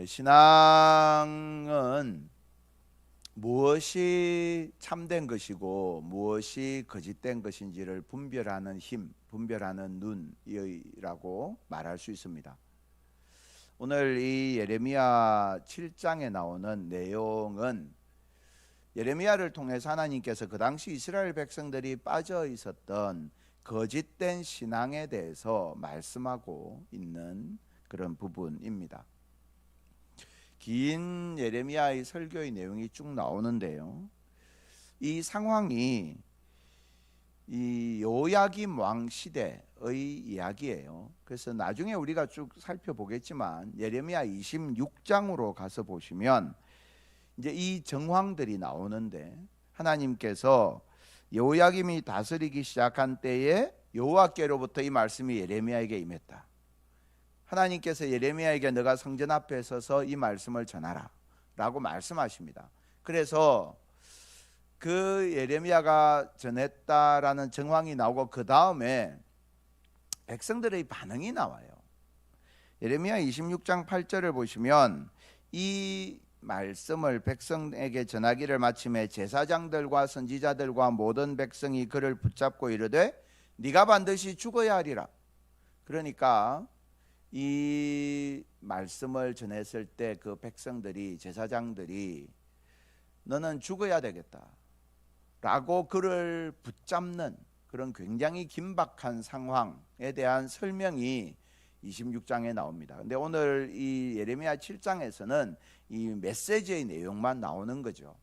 예, 신앙은 무엇이 참된 것이고 무엇이 거짓된 것인지를 분별하는 힘, 분별하는 눈이라고 말할 수 있습니다. 오늘 이 예레미야 7장에 나오는 내용은 예레미야를 통해서 하나님께서 그 당시 이스라엘 백성들이 빠져 있었던 거짓된 신앙에 대해서 말씀하고 있는 그런 부분입니다. 긴 예레미야의 설교의 내용이 쭉 나오는데요. 이 상황이 이 요야김 왕 시대의 이야기예요. 그래서 나중에 우리가 쭉 살펴보겠지만 예레미야 26장으로 가서 보시면 이제 이 정황들이 나오는데 하나님께서 요야김이 다스리기 시작한 때에 여호와께로부터 이 말씀이 예레미야에게 임했다. 하나님께서 예레미야에게 너가 성전 앞에 서서 이 말씀을 전하라 라고 말씀하십니다. 그래서 그 예레미야가 전했다라는 정황이 나오고 그 다음에 백성들의 반응이 나와요. 예레미야 26장 8절을 보시면 이 말씀을 백성에게 전하기를 마침에 제사장들과 선지자들과 모든 백성이 그를 붙잡고 이르되 네가 반드시 죽어야 하리라. 그러니까 이 말씀을 전했을 때 그 백성들이 제사장들이 너는 죽어야 되겠다. 라고 그를 붙잡는 그런 굉장히 긴박한 상황에 대한 설명이 26장에 나옵니다. 근데 오늘 이 예레미야 7장에서는 이 메시지의 내용만 나오는 거죠.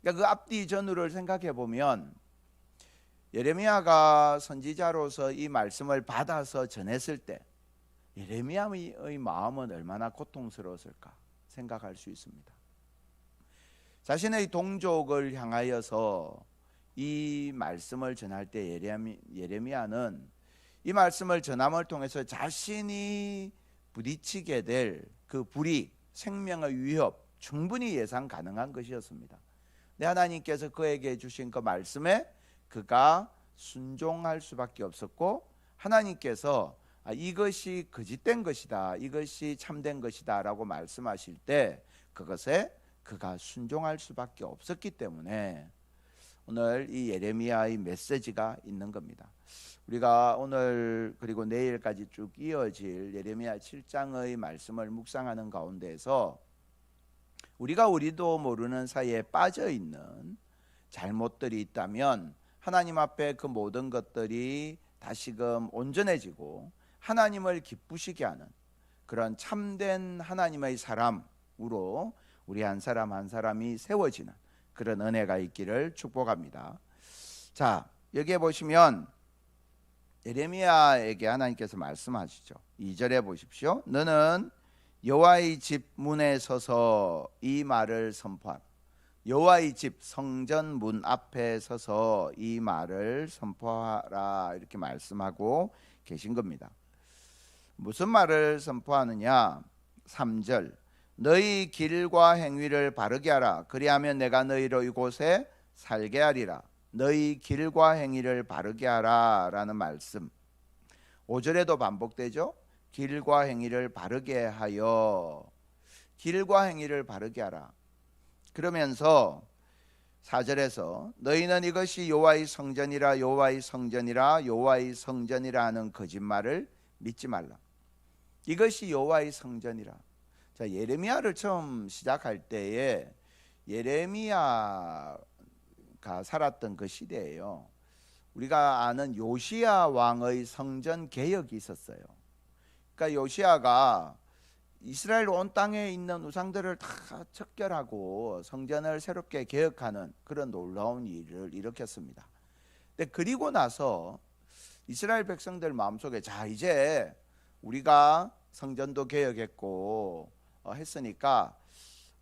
그러니까 그 앞뒤 전후를 생각해 보면 예레미야가 선지자로서 이 말씀을 받아서 전했을 때 예레미야의 마음은 얼마나 고통스러웠을까 생각할 수 있습니다. 자신의 동족을 향하여서 이 말씀을 전할 때 예레미야는 이 말씀을 전함을 통해서 자신이 부딪히게 될 그 불이 생명의 위협 충분히 예상 가능한 것이었습니다. 내 하나님께서 그에게 주신 그 말씀에 그가 순종할 수밖에 없었고 하나님께서 아, 이것이 거짓된 것이다. 이것이 참된 것이다 라고 말씀하실 때 그것에 그가 순종할 수밖에 없었기 때문에 오늘 이 예레미야의 메시지가 있는 겁니다. 우리가 오늘 그리고 내일까지 쭉 이어질 예레미야 7장의 말씀을 묵상하는 가운데서 우리가 우리도 모르는 사이에 빠져 있는 잘못들이 있다면 하나님 앞에 그 모든 것들이 다시금 온전해지고 하나님을 기쁘시게 하는 그런 참된 하나님의 사람으로 우리 한 사람 한 사람이 세워지는 그런 은혜가 있기를 축복합니다. 자, 여기에 보시면 예레미야에게 하나님께서 말씀하시죠. 2절에 보십시오. 너는 여호와의 집 문에 서서 이 말을 선포하라. 여호와의 집 성전 문 앞에 서서 이 말을 선포하라 이렇게 말씀하고 계신 겁니다. 무슨 말을 선포하느냐? 3절. 너희 길과 행위를 바르게 하라. 그리하면 내가 너희로 이곳에 살게 하리라. 너희 길과 행위를 바르게 하라 라는 말씀. 5절에도 반복되죠? 길과 행위를 바르게 하여. 길과 행위를 바르게 하라. 그러면서 4절에서 너희는 이것이 여호와의 성전이라 여호와의 성전이라 여호와의 성전이라 하는 거짓말을 믿지 말라 이것이 여호와의 성전이라. 자 예레미야를 처음 시작할 때에 예레미야가 살았던 그 시대예요. 우리가 아는 요시야 왕의 성전 개혁이 있었어요. 그러니까 요시야가 이스라엘 온 땅에 있는 우상들을 다 척결하고 성전을 새롭게 개혁하는 그런 놀라운 일을 일으켰습니다. 근데 그리고 나서 이스라엘 백성들 마음속에 자 이제 우리가 성전도 개혁했고 어, 했으니까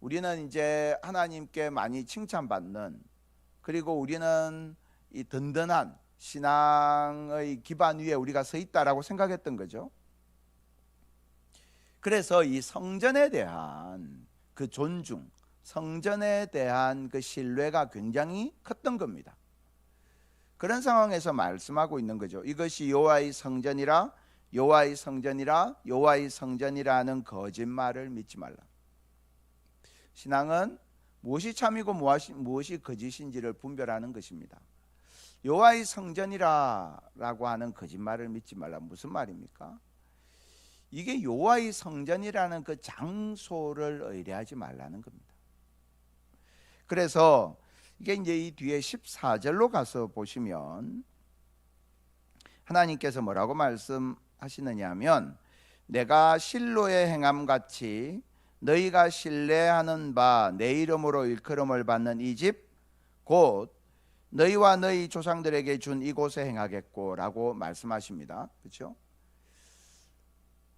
우리는 이제 하나님께 많이 칭찬받는 그리고 우리는 이 든든한 신앙의 기반 위에 우리가 서 있다라고 생각했던 거죠. 그래서 이 성전에 대한 그 존중, 성전에 대한 그 신뢰가 굉장히 컸던 겁니다. 그런 상황에서 말씀하고 있는 거죠. 이것이 여호와의 성전이라 여호와의 성전이라 여호와의 성전이라는 거짓말을 믿지 말라. 신앙은 무엇이 참이고 무엇이, 거짓인지를 분별하는 것입니다. 여호와의 성전이라라고 하는 거짓말을 믿지 말라 무슨 말입니까? 이게 여호와의 성전이라는 그 장소를 의뢰하지 말라는 겁니다. 그래서 이게 이제 이 뒤에 14절로 가서 보시면 하나님께서 뭐라고 말씀 하시느냐면 내가 실로의 행함 같이 너희가 신뢰하는 바 내 이름으로 일컬음을 받는 이 집 곧 너희와 너희 조상들에게 준 이곳에 행하겠고라고 말씀하십니다. 그렇죠?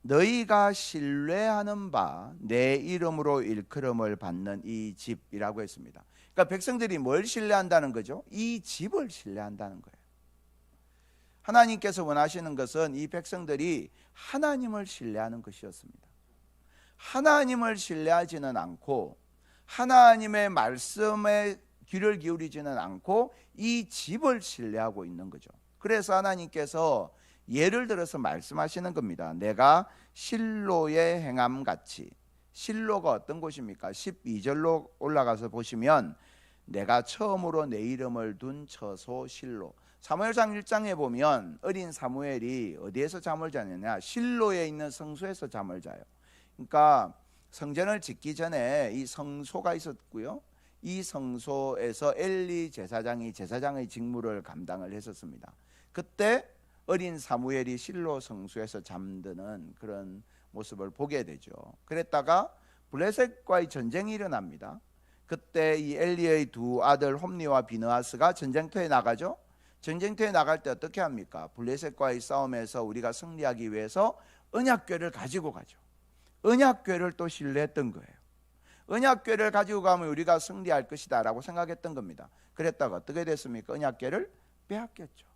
너희가 신뢰하는 바 내 이름으로 일컬음을 받는 이 집이라고 했습니다. 그러니까 백성들이 뭘 신뢰한다는 거죠? 이 집을 신뢰한다는 거예요. 하나님께서 원하시는 것은 이 백성들이 하나님을 신뢰하는 것이었습니다. 하나님을 신뢰하지는 않고 하나님의 말씀에 귀를 기울이지는 않고 이 집을 신뢰하고 있는 거죠. 그래서 하나님께서 예를 들어서 말씀하시는 겁니다. 내가 실로의 행함 같이 실로가 어떤 곳입니까? 12절로 올라가서 보시면 내가 처음으로 내 이름을 둔 처소 실로 사무엘상 1장에 보면 어린 사무엘이 어디에서 잠을 자느냐 실로에 있는 성소에서 잠을 자요. 그러니까 성전을 짓기 전에 이 성소가 있었고요. 이 성소에서 엘리 제사장이 제사장의 직무를 감당을 했었습니다. 그때 어린 사무엘이 실로 성소에서 잠드는 그런 모습을 보게 되죠. 그랬다가 블레셋과의 전쟁이 일어납니다. 그때 이 엘리의 두 아들 홈니와 비느하스가 전쟁터에 나가죠. 전쟁터에 나갈 때 어떻게 합니까? 블레셋과의 싸움에서 우리가 승리하기 위해서 언약궤를 가지고 가죠. 언약궤를 또 신뢰했던 거예요. 언약궤를 가지고 가면 우리가 승리할 것이다라고 생각했던 겁니다. 그랬다가 어떻게 됐습니까? 언약궤를 빼앗겼죠.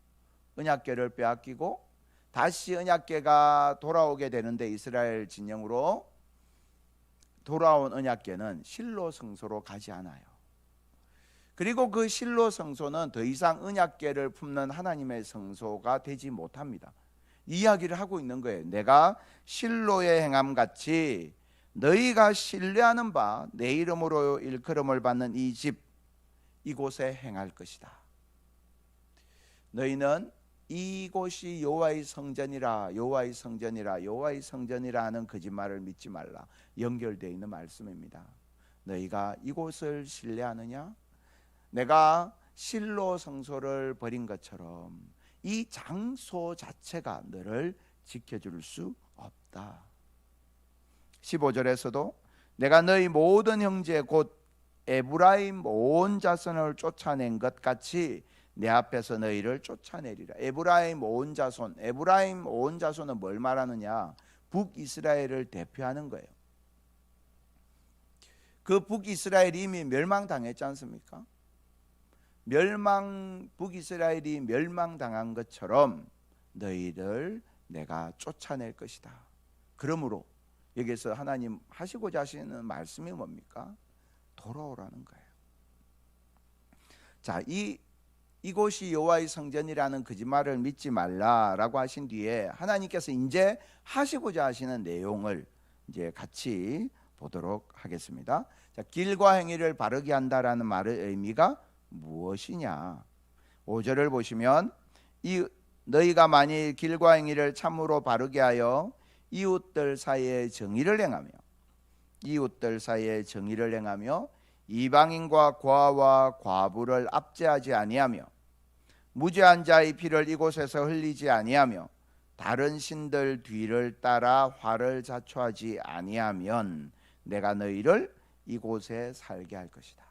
언약궤를 빼앗기고 다시 언약궤가 돌아오게 되는데 이스라엘 진영으로 돌아온 언약궤는 실로 성소로 가지 않아요. 그리고 그 실로 성소는 더 이상 언약궤를 품는 하나님의 성소가 되지 못합니다. 이야기를 하고 있는 거예요. 내가 실로의 행함 같이 너희가 신뢰하는 바 내 이름으로 일컬음을 받는 이 집 이곳에 행할 것이다. 너희는 이곳이 여호와의 성전이라 여호와의 성전이라 여호와의 성전이라 하는 거짓말을 믿지 말라 연결되어 있는 말씀입니다. 너희가 이곳을 신뢰하느냐? 내가 실로 성소를 버린 것처럼 이 장소 자체가 너를 지켜줄 수 없다. 15절에서도 내가 너희 모든 형제 곧 에브라임 온 자손을 쫓아낸 것 같이 내 앞에서 너희를 쫓아내리라. 에브라임 온 자손, 에브라임 온 자손은 뭘 말하느냐? 북이스라엘을 대표하는 거예요. 그 북이스라엘이 이미 멸망당했지 않습니까? 멸망 북이스라엘이 멸망당한 것처럼 너희를 내가 쫓아낼 것이다. 그러므로 여기서 하나님 하시고자 하시는 말씀이 뭡니까? 돌아오라는 거예요. 자, 이 이곳이 여호와의 성전이라는 거짓말을 믿지 말라라고 하신 뒤에 하나님께서 이제 하시고자 하시는 내용을 이제 같이 보도록 하겠습니다. 자, 길과 행위를 바르게 한다라는 말의 의미가 무엇이냐? 5절을 보시면 이 너희가 만일 길과 행위를 참으로 바르게 하여 이웃들 사이에 정의를 행하며 이웃들 사이에 정의를 행하며 이방인과 과와 과부를 압제하지 아니하며 무죄한 자의 피를 이곳에서 흘리지 아니하며 다른 신들 뒤를 따라 화를 자초하지 아니하면 내가 너희를 이곳에 살게 할 것이다.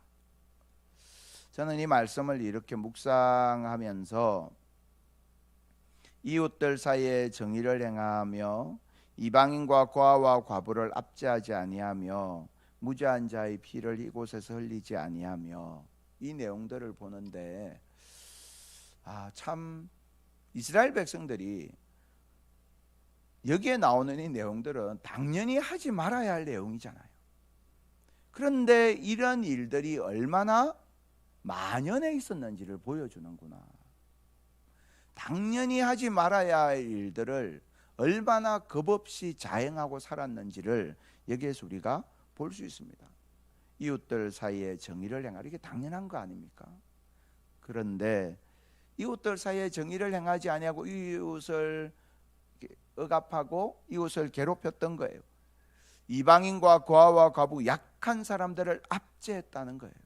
저는 이 말씀을 이렇게 묵상하면서 이웃들 사이에 정의를 행하며 이방인과 과와 과부를 압제하지 아니하며 무죄한 자의 피를 이곳에서 흘리지 아니하며 이 내용들을 보는데 아 참 이스라엘 백성들이 여기에 나오는 이 내용들은 당연히 하지 말아야 할 내용이잖아요. 그런데 이런 일들이 얼마나 만연해 있었는지를 보여주는구나. 당연히 하지 말아야 할 일들을 얼마나 겁없이 자행하고 살았는지를 여기에서 우리가 볼 수 있습니다. 이웃들 사이에 정의를 행하라 이게 당연한 거 아닙니까? 그런데 이웃들 사이에 정의를 행하지 아니하고 이웃을 억압하고 이웃을 괴롭혔던 거예요. 이방인과 고아와 과부 약한 사람들을 압제했다는 거예요.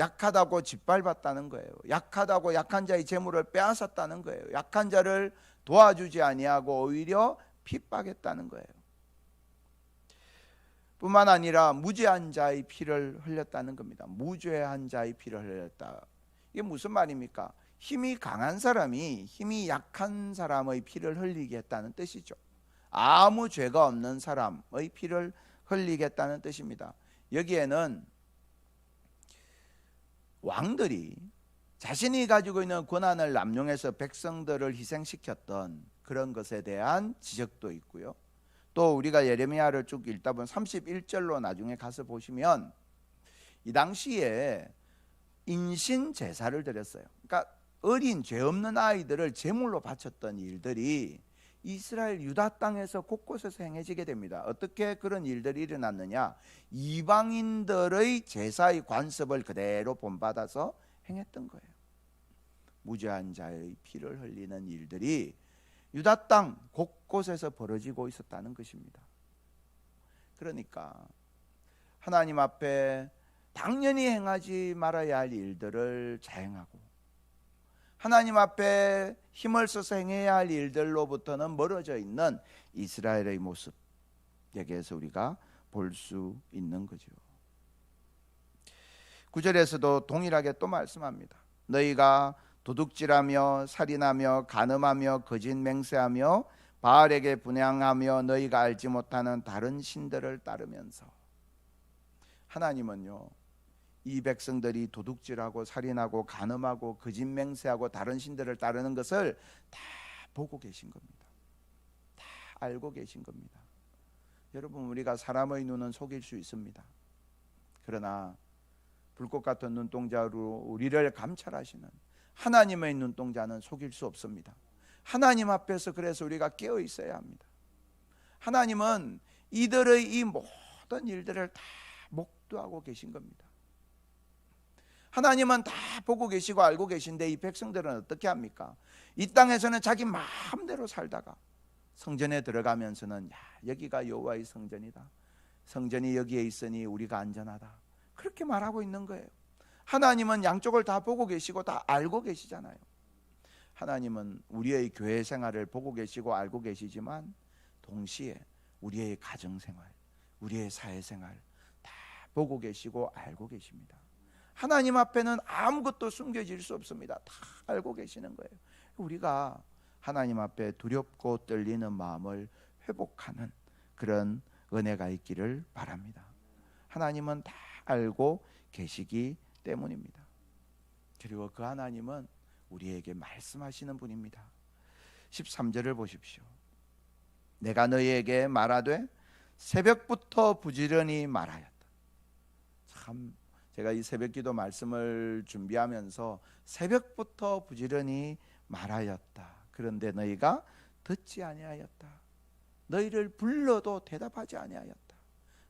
약하다고 짓밟았다는 거예요. 약하다고 약한 자의 재물을 빼앗았다는 거예요. 약한 자를 도와주지 아니하고 오히려 핍박했다는 거예요. 뿐만 아니라 무죄한 자의 피를 흘렸다는 겁니다. 무죄한 자의 피를 흘렸다. 이게 무슨 말입니까? 힘이 강한 사람이 힘이 약한 사람의 피를 흘리게 했다는 뜻이죠. 아무 죄가 없는 사람의 피를 흘리겠다는 뜻입니다. 여기에는 왕들이 자신이 가지고 있는 권한을 남용해서 백성들을 희생시켰던 그런 것에 대한 지적도 있고요. 또 우리가 예레미야를 쭉 읽다 보면 31절로 나중에 가서 보시면 이 당시에 인신 제사를 드렸어요. 그러니까 어린 죄 없는 아이들을 제물로 바쳤던 일들이 이스라엘 유다 땅에서 곳곳에서 행해지게 됩니다. 어떻게 그런 일들이 일어났느냐? 이방인들의 제사의 관습을 그대로 본받아서 행했던 거예요. 무죄한 자의 피를 흘리는 일들이 유다 땅 곳곳에서 벌어지고 있었다는 것입니다. 그러니까 하나님 앞에 당연히 행하지 말아야 할 일들을 자행하고 하나님 앞에 힘을 써서 행해야 할 일들로부터는 멀어져 있는 이스라엘의 모습 여기에서 우리가 볼 수 있는 거죠. 구절에서도 동일하게 또 말씀합니다. 너희가 도둑질하며 살인하며 간음하며 거짓 맹세하며 바알에게 분양하며 너희가 알지 못하는 다른 신들을 따르면서 하나님은요 이 백성들이 도둑질하고 살인하고 간음하고 거짓 맹세하고 다른 신들을 따르는 것을 다 보고 계신 겁니다. 다 알고 계신 겁니다. 여러분 우리가 사람의 눈은 속일 수 있습니다. 그러나 불꽃 같은 눈동자로 우리를 감찰하시는 하나님의 눈동자는 속일 수 없습니다. 하나님 앞에서 그래서 우리가 깨어 있어야 합니다. 하나님은 이들의 이 모든 일들을 다 목도하고 계신 겁니다. 하나님은 다 보고 계시고 알고 계신데 이 백성들은 어떻게 합니까? 이 땅에서는 자기 마음대로 살다가 성전에 들어가면서는 야, 여기가 여호와의 성전이다. 성전이 여기에 있으니 우리가 안전하다. 그렇게 말하고 있는 거예요. 하나님은 양쪽을 다 보고 계시고 다 알고 계시잖아요. 하나님은 우리의 교회 생활을 보고 계시고 알고 계시지만 동시에 우리의 가정 생활, 우리의 사회 생활 다 보고 계시고 알고 계십니다. 하나님 앞에는 아무것도 숨겨질 수 없습니다. 다 알고 계시는 거예요. 우리가 하나님 앞에 두렵고 떨리는 마음을 회복하는 그런 은혜가 있기를 바랍니다. 하나님은 다 알고 계시기 때문입니다. 그리고 그 하나님은 우리에게 말씀하시는 분입니다. 13절을 보십시오. 내가 너희에게 말하되 새벽부터 부지런히 말하였다. 참 제가 이 새벽기도 말씀을 준비하면서 새벽부터 부지런히 말하였다. 그런데 너희가 듣지 아니하였다. 너희를 불러도 대답하지 아니하였다.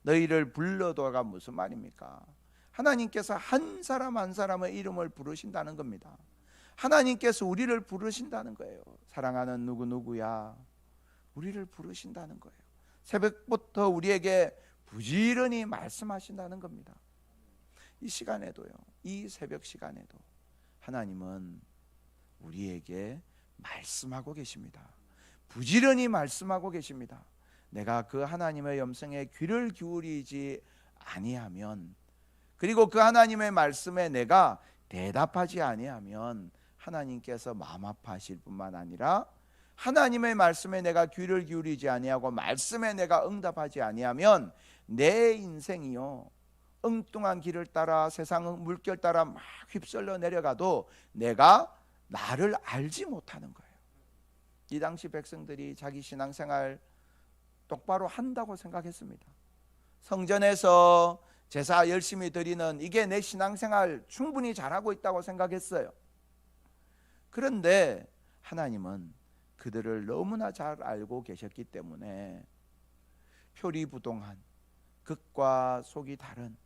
너희를 불러도가 무슨 말입니까? 하나님께서 한 사람 한 사람의 이름을 부르신다는 겁니다. 하나님께서 우리를 부르신다는 거예요. 사랑하는 누구 누구야. 우리를 부르신다는 거예요. 새벽부터 우리에게 부지런히 말씀하신다는 겁니다. 이 시간에도요. 이 새벽 시간에도 하나님은 우리에게 말씀하고 계십니다. 부지런히 말씀하고 계십니다. 내가 그 하나님의 음성에 귀를 기울이지 아니하면 그리고 그 하나님의 말씀에 내가 대답하지 아니하면 하나님께서 마음 아파하실 뿐만 아니라 하나님의 말씀에 내가 귀를 기울이지 아니하고 말씀에 내가 응답하지 아니하면 내 인생이요 엉뚱한 길을 따라 세상 물결 따라 막 휩쓸려 내려가도 내가 나를 알지 못하는 거예요. 이 당시 백성들이 자기 신앙생활 똑바로 한다고 생각했습니다. 성전에서 제사 열심히 드리는 이게 내 신앙생활 충분히 잘하고 있다고 생각했어요. 그런데 하나님은 그들을 너무나 잘 알고 계셨기 때문에 표리부동한 극과 속이 다른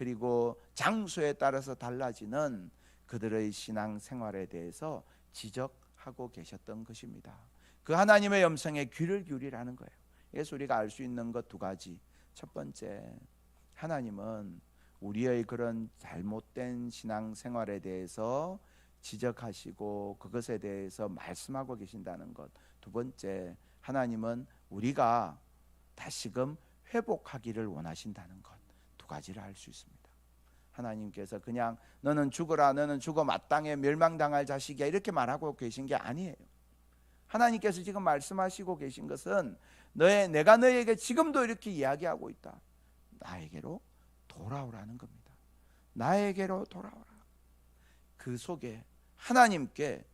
그리고 장소에 따라서 달라지는 그들의 신앙 생활에 대해서 지적하고 계셨던 것입니다. 그 하나님의 음성에 귀를 기울이라는 거예요. 그래서 우리가 알 수 있는 것 두 가지. 첫 번째, 하나님은 우리의 그런 잘못된 신앙 생활에 대해서 지적하시고 그것에 대해서 말씀하고 계신다는 것. 두 번째, 하나님은 우리가 다시금 회복하기를 원하신다는 것. 두 가지를 알수 있습니다. 하나님께서 그냥 너는 죽어라, 너는 죽어 마땅해 멸망당할 자식이야 이렇게 말하고 계신 게 아니에요. 하나님께서 지금 말씀하시고 계신 것은 너의 내가 너에게 지금도 이렇게 이야기하고 있다. 나에게로 돌아오라는 겁니다. 나에게로 돌아오라. 그 속에 하나님께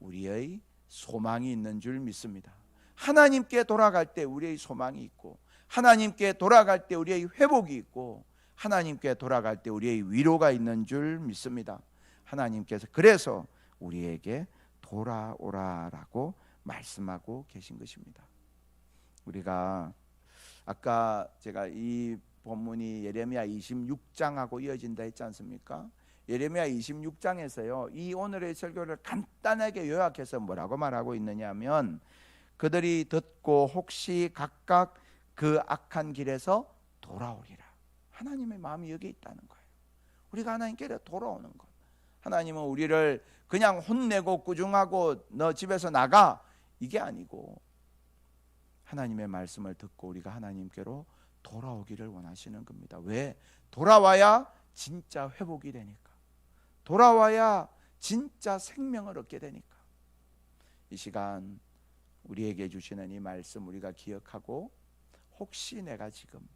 우리의 소망이 있는 줄 믿습니다. 하나님께 돌아갈 때 우리의 소망이 있고 하나님께 돌아갈 때 우리의 회복이 있고 하나님께 돌아갈 때 우리의 위로가 있는 줄 믿습니다. 하나님께서 그래서 우리에게 돌아오라라고 말씀하고 계신 것입니다. 우리가 아까 제가 이 본문이 예레미야 26장하고 이어진다 했지 않습니까? 예레미야 26장에서요. 이 오늘의 설교를 간단하게 요약해서 뭐라고 말하고 있느냐면 그들이 듣고 혹시 각각 그 악한 길에서 돌아오리라. 하나님의 마음이 여기 있다는 거예요. 우리가 하나님께 돌아오는 것. 하나님은 우리를 그냥 혼내고 꾸중하고 너 집에서 나가 이게 아니고 하나님의 말씀을 듣고 우리가 하나님께로 돌아오기를 원하시는 겁니다. 왜? 돌아와야 진짜 회복이 되니까. 돌아와야 진짜 생명을 얻게 되니까. 이 시간 우리에게 주시는 이 말씀 우리가 기억하고 혹시 내가 지금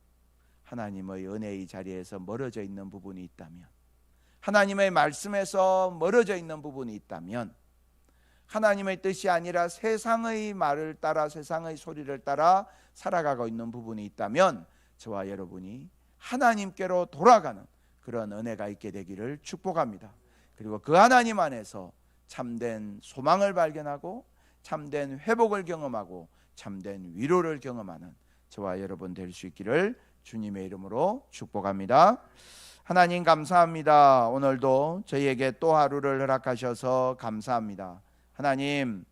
하나님의 은혜의 자리에서 멀어져 있는 부분이 있다면 하나님의 말씀에서 멀어져 있는 부분이 있다면 하나님의 뜻이 아니라 세상의 말을 따라 세상의 소리를 따라 살아가고 있는 부분이 있다면 저와 여러분이 하나님께로 돌아가는 그런 은혜가 있게 되기를 축복합니다. 그리고 그 하나님 안에서 참된 소망을 발견하고 참된 회복을 경험하고 참된 위로를 경험하는 저와 여러분 될 수 있기를 주님의 이름으로 축복합니다. 하나님 감사합니다. 오늘도 저희에게 또 하루를 허락하셔서 감사합니다. 하나님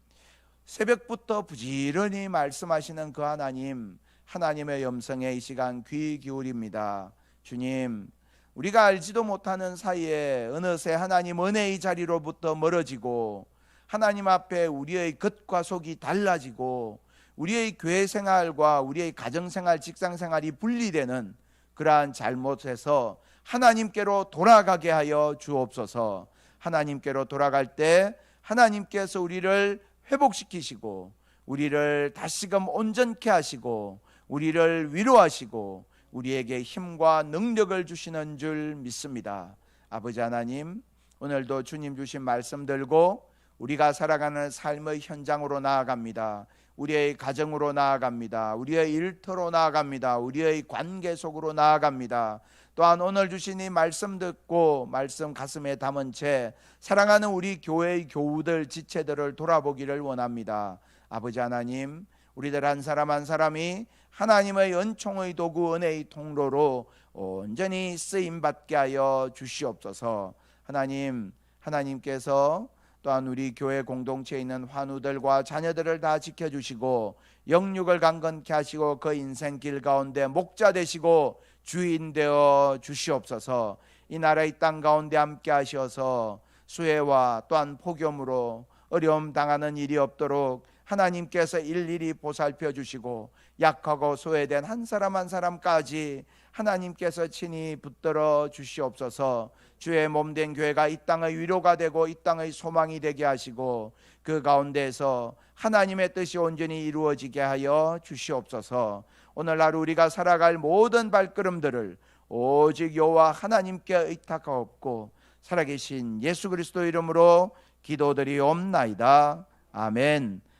새벽부터 부지런히 말씀하시는 그 하나님 하나님의 음성에 이 시간 귀 기울입니다. 주님 우리가 알지도 못하는 사이에 어느새 하나님 은혜의 자리로부터 멀어지고 하나님 앞에 우리의 겉과 속이 달라지고 우리의 교회 생활과 우리의 가정 생활, 직장 생활이 분리되는 그러한 잘못에서 하나님께로 돌아가게 하여 주옵소서. 하나님께로 돌아갈 때 하나님께서 우리를 회복시키시고 우리를 다시금 온전케 하시고 우리를 위로하시고 우리에게 힘과 능력을 주시는 줄 믿습니다. 아버지 하나님, 오늘도 주님 주신 말씀 들고 우리가 살아가는 삶의 현장으로 나아갑니다. 우리의 가정으로 나아갑니다. 우리의 일터로 나아갑니다. 우리의 관계 속으로 나아갑니다. 또한 오늘 주신 이 말씀 듣고 말씀 가슴에 담은 채 사랑하는 우리 교회의 교우들 지체들을 돌아보기를 원합니다. 아버지 하나님, 우리들 한 사람 한 사람이 하나님의 은총의 도구 은혜의 통로로 온전히 쓰임 받게 하여 주시옵소서. 하나님, 하나님께서 또한 우리 교회 공동체에 있는 환우들과 자녀들을 다 지켜주시고 영육을 강건케 하시고 그 인생 길 가운데 목자 되시고 주인 되어 주시옵소서. 이 나라의 땅 가운데 함께 하셔서 수해와 또한 폭염으로 어려움 당하는 일이 없도록 하나님께서 일일이 보살펴 주시고 약하고 소외된 한 사람 한 사람까지 하나님께서 친히 붙들어 주시옵소서. 주의 몸된 교회가 이 땅의 위로가 되고 이 땅의 소망이 되게 하시고 그 가운데에서 하나님의 뜻이 온전히 이루어지게 하여 주시옵소서. 오늘날 우리가 살아갈 모든 발걸음들을 오직 여호와 하나님께 의탁하옵고 살아계신 예수 그리스도 이름으로 기도드리옵나이다. 아멘.